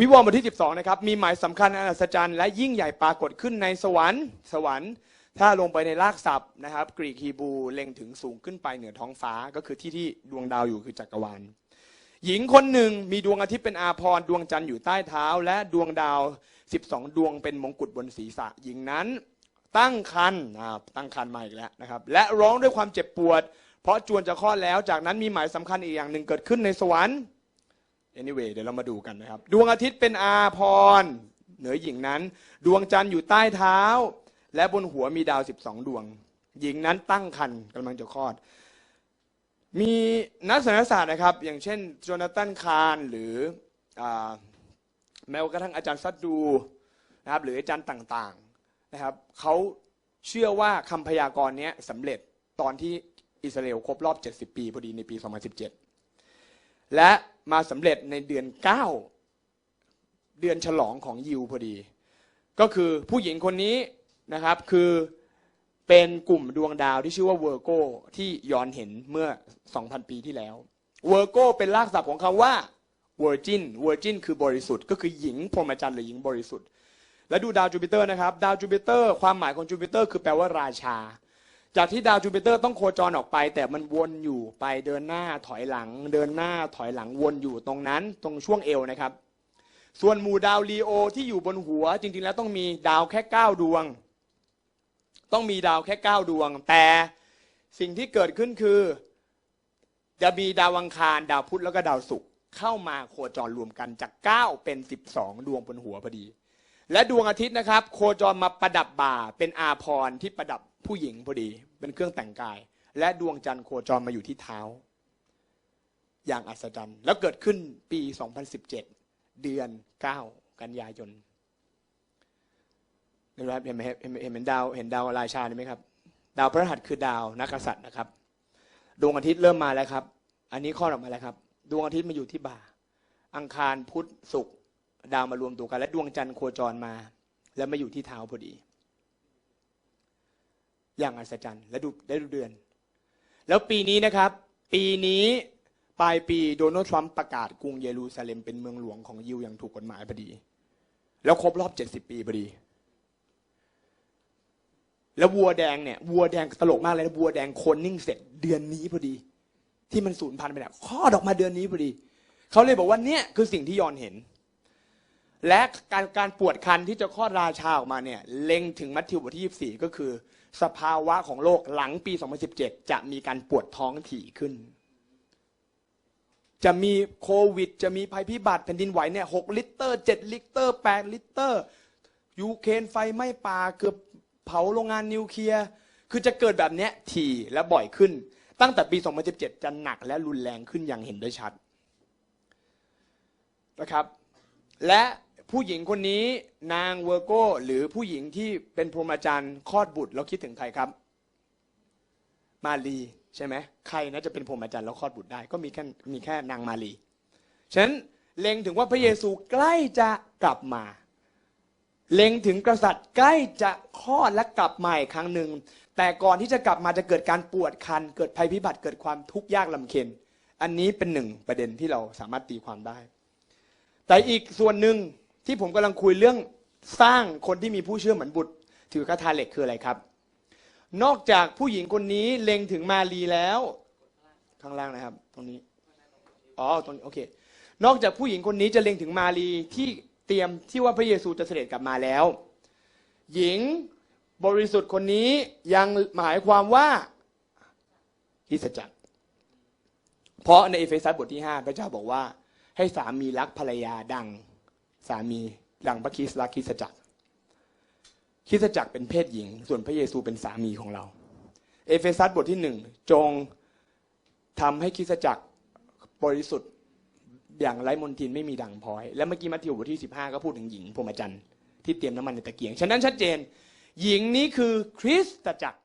วิวรณ์บทที่ 12 นะครับ มีหมายสำคัญอันอัศจรรย์และยิ่งใหญ่ปรากฏขึ้นในสวรรค์สวรรค์ ถ้าลงไปในรากศัพท์นะครับ กรีกฮีบูเล็งถึงสูงขึ้นไปเหนือท้องฟ้าก็คือที่ที่ดวงดาวอยู่คือจักรวาล หญิงคนหนึ่งมีดวงอาทิตย์เป็นอาภรดวงจันทร์อยู่ใต้เท้า และดวงดาว 12 ดวงเป็นมงกุฎบนศีรษะ หญิงนั้น ตั้งครรภ์อ่าตั้งครรภ์มาอีกแล้วนะครับ และร้องด้วยความเจ็บปวด เพราะจวนจะคลอดแล้วจากนั้นมีหมายสำคัญอีกอย่างหนึ่งเกิดขึ้นในสวรรค์ anyway เดี๋ยวเรามาดูกันนะครับ ดวงอาทิตย์เป็นอาพร เหนือหญิงนั้น ดวงจันทร์อยู่ใต้เท้า และบนหัวมีดาว 12 ดวง หญิงนั้นตั้งครรภ์กำลังจะคลอด มีนักเศรษฐศาสตร์นะครับ อย่างเช่นโจนาธานคารหรืออแม้กระทั่งอาจารย์ซัดดูนะครับหรืออาจารย์ต่างๆนะครับเขาเชื่อว่าคำพยากรณ์นี้สำเร็จตอนที่อิสราเอลครบรอบ 70 ปีพอดีในปี 2017 และมาสำเร็จในเดือน 9 เดือนฉลองของยิวพอดี ก็คือผู้หญิงคนนี้นะครับคือเป็นกลุ่มดวงดาวที่ชื่อว่าเวอร์โกที่ย้อนเห็นเมื่อ 2,000 ปีที่แล้วเวอร์โกเป็นรากศัพท์ของคำว่า virgin virgin คือบริสุทธิ์ก็คือหญิงพรหมจรรย์หรือหญิงบริสุทธิ์ แล้วดูดาวจูปิเตอร์นะครับ ดาวจูปิเตอร์ ความหมายของจูปิเตอร์คือแปลว่าราชา จากที่ดาวจูปิเตอร์ต้องโคจรออกไป แต่มันวนอยู่ไปเดินหน้าถอยหลัง เดินหน้าถอยหลังวนอยู่ตรงนั้นตรงช่วงเอวนะครับ ส่วนหมู่ดาวลีโอที่อยู่บนหัว จริงๆ แล้วต้องมีดาวแค่ 9 ดวง ต้องมีดาวแค่ 9 ดวง แต่สิ่งที่เกิดขึ้นคือ จะมีดาวอังคาร ดาวพุธแล้วก็ดาวศุกร์เข้ามาโคจรรวมกันจาก 9 เป็น 12 ดวงบนหัวพอดี และดวงอาทิตย์นะครับ โคจรมาประดับบ่าเป็นอาพรที่ประดับ ผู้หญิงพอดี เป็นเครื่องแต่งกาย และดวงจันทร์โคจรมาอยู่ที่เท้า อย่างอัศจรรย์ แล้วเกิดขึ้นปี 2017 เดือน 9 กันยายนเห็นไหมเห็นไหมเห็นเห็นดาวเห็นดาวราชาไหมครับ ดาวพฤหัสคือดาวนักษัตริย์นะครับ ดวงอาทิตย์เริ่มมาแล้วครับ อันนี้ข้อออกมาแล้วครับ ดวงอาทิตย์มาอยู่ที่บ่า อังคารพุธศุกร์ดาวมารวมตัวกัน และดวงจันทร์โคจรมา แล้วมาอยู่ที่เท้าพอดี อย่างอัศจรรย์และดูได้ดูเดือน แล้วปีนี้นะครับ ปีนี้ปลายปีโดนัลด์ทรัมป์ประกาศกรุงเยรูซาเล็มเป็นเมืองหลวงของยิวอย่างถูกกฎหมายพอดี แล้วครบรอบ70ปีพอดี แล้ววัวแดงเนี่ยวัวแดงตลกมากเลยนะวัวแดงโคนนิ่งเสร็จเดือนนี้พอดี ที่มันสูญพันธุ์ไปแล้วคลอดออกมาเดือนนี้พอดีเขาเลยบอกว่าเนี่ยคือสิ่งที่ยอนเห็นและการการปวดคันที่จะคลอดราชาออกมาเนี่ยเล็งถึงมัทธิวบทที่ 24 ก็คือ สภาวะของโลกหลังปี 2017 จะมีการปวดท้องถี่ขึ้น จะมีโควิด จะมีภัยพิบัติแผ่นดินไหวเนี่ยหลิตรเจ็ดลิตรแปดลิตรยูเครนไฟไหม้ป่าเกือบเผาโรงงานนิวเคลียร์คือจะเกิดแบบเนี้ยถี่และบ่อยขึ้น ตั้งแต่ปี 2017 จะหนักและรุนแรงขึ้นอย่างเห็นได้ชัดนะครับ และ ผู้หญิงคนนี้นางเวอร์โกหรือผู้หญิงที่เป็นพรหมจรรย์คลอดบุตรเราคิดถึงใครครับ มารีใช่ไหมใครนะจะเป็นพรหมจรรย์แล้วคลอดบุตรได้ ก็มีแค่มีแค่นางมารีฉะนั้นเล็งถึงว่าพระเยซูใกล้จะกลับมา เล็งถึงกษัตริย์ใกล้จะคลอดและกลับมาอีกครั้งหนึ่งแต่ก่อนที่จะกลับมาจะเกิดการปวดคัน เกิดภัยพิบัติเกิดความทุกข์ยากลำเค็ญอันนี้เป็นหนึ่งประเด็นที่เราสามารถตีความได้ แต่อีกส่วนหนึ่ง ที่ผมกำลังคุยเรื่องสร้างคนที่มีผู้เชื่อเหมือนบุตร ถือคาถาเหล็กคืออะไรครับ นอกจากผู้หญิงคนนี้เล็งถึงมารีแล้ว ข้างล่างนะครับ ตรงนี้อ๋อตรงนี้โอเคนอกจากผู้หญิงคนนี้จะเล็งถึงมารีที่เตรียมที่ว่าพระเยซูจะเสด็จกลับมาแล้ว หญิงบริสุทธิ์คนนี้ยังหมายความว่าคริสจักรเพราะในเอเฟซัสบทที่ 5 พระเจ้าบอกว่าให้สามีรักภรรยาดัง สามีดังพระคริสต์รักคริสตจักรคริสตจักรเป็นเพศหญิง ส่วนพระเยซูเป็นสามีของเรา เอเฟซัสบทที่หนึ่งจงทำให้คริสตจักรบริสุทธิ์อย่างไร้มนทินไม่มีด่างพร้อย และเมื่อกี้มัทธิวบทที่15ก็พูดถึงหญิงพรหมจรรย์ที่เตรียมน้ำมันในตะเกียง ฉะนั้นชัดเจน หญิงนี้คือคริสตจักร